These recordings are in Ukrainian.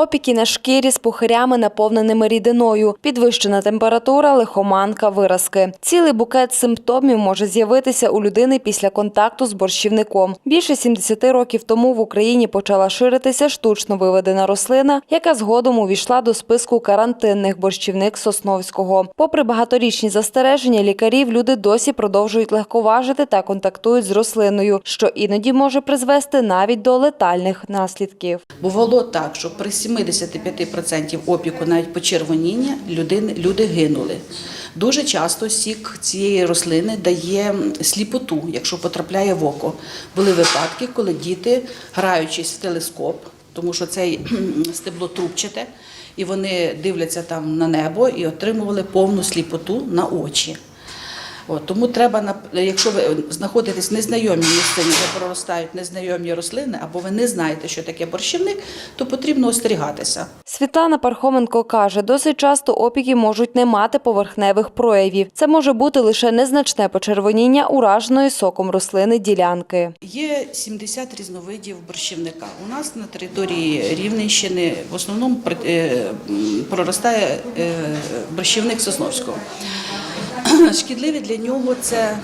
Опіки на шкірі з пухирями, наповненими рідиною, підвищена температура, лихоманка, виразки. Цілий букет симптомів може з'явитися у людини після контакту з борщівником. Більше 70 років тому в Україні почала ширитися штучно виведена рослина, яка згодом увійшла до списку карантинних борщівник Сосновського. Попри багаторічні застереження лікарів, люди досі продовжують легковажити та контактують з рослиною, що іноді може призвести навіть до летальних наслідків. Бувало так, що при 75% опіку, навіть почервоніння, людини, люди гинули. Дуже часто сік цієї рослини дає сліпоту, якщо потрапляє в око. Були випадки, коли діти, граючись в телескоп, тому що це стебло трубчате, і вони дивляться там на небо і отримували повну сліпоту на очі. От, тому треба, якщо ви знаходитесь в незнайомій місцині, де проростають незнайомі рослини, або ви не знаєте, що таке борщівник, то потрібно остерігатися. Світлана Пархоменко каже, досить часто опіки можуть не мати поверхневих проявів. Це може бути лише незначне почервоніння ураженої соком рослини ділянки. Є 70 різновидів борщівника. У нас на території Рівненщини в основному е, проростає е, борщівник Сосновського. Шкідливі для нього це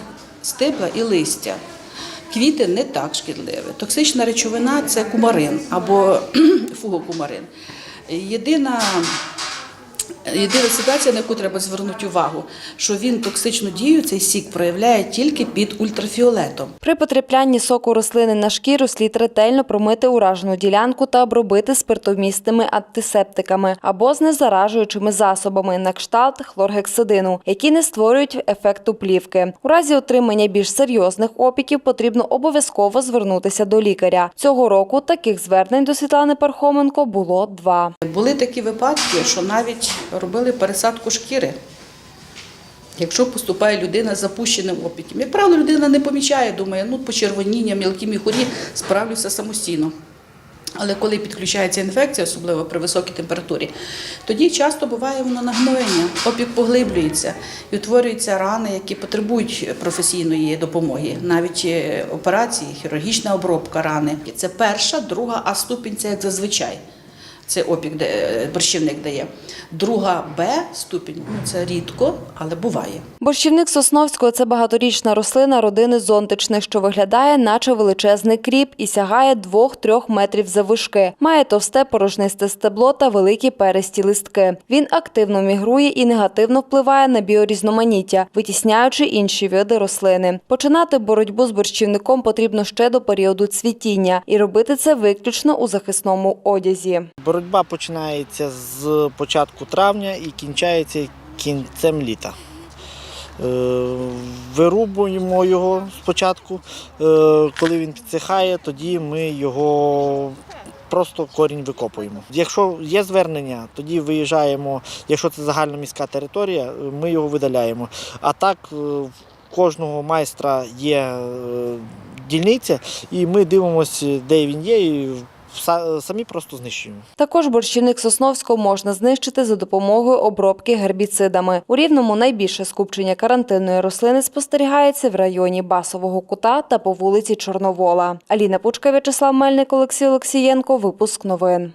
стебла і листя. Квіти не так шкідливі. Токсична речовина це кумарин або фугокумарин. Єдина Єдина ситуація, на яку треба звернути увагу, що він токсичну дію, цей сік проявляє тільки під ультрафіолетом. При потраплянні соку рослини на шкіру слід ретельно промити уражену ділянку та обробити спиртомісними антисептиками або з незаражуючими засобами на кшталт хлоргексидину, які не створюють ефекту плівки. У разі отримання більш серйозних опіків потрібно обов'язково звернутися до лікаря. Цього року таких звернень до Світлани Пархоменко було два. Були такі випадки, що навіть робили пересадку шкіри. Якщо поступає людина з запущеним опіком, як правило, людина не помічає, думає, ну почервоніння, мілкі міхурі, справлюся самостійно. Але коли підключається інфекція, особливо при високій температурі, тоді часто буває воно нагноєння, опік поглиблюється і утворюються рани, які потребують професійної допомоги, навіть е, операції, хірургічна обробка рани. Це перша, друга, а ступінь це як зазвичай. Це опік, де е, борщівник дає. Друга Б ступінь ну це рідко, але буває. Борщівник Сосновського – це багаторічна рослина родини зонтичних, що виглядає наче величезний кріп і сягає 2-3 метрів заввишки. Має товсте порожнисте стебло та великі перисті листки. Він активно мігрує і негативно впливає на біорізноманіття, витісняючи інші види рослини. Починати боротьбу з борщівником потрібно ще до періоду цвітіння і робити це виключно у захисному одязі. Боротьба починається з початку травня і кінчається кінцем літа. Е, Вирубуємо його спочатку. Е, Коли він підсихає, тоді ми його просто корінь викопуємо. Якщо є звернення, тоді виїжджаємо. Якщо це загальна міська територія, ми його видаляємо. А так е, в кожного майстра є дільниця, і ми дивимося, де він є, і самі просто знищуємо. Також борщівник Сосновського можна знищити за допомогою обробки гербіцидами. У Рівному найбільше скупчення карантинної рослини спостерігається в районі Басового кута та по вулиці Чорновола. Аліна Пучка, В'ячеслав Мельник, Олексій Олексієнко. Випуск новин.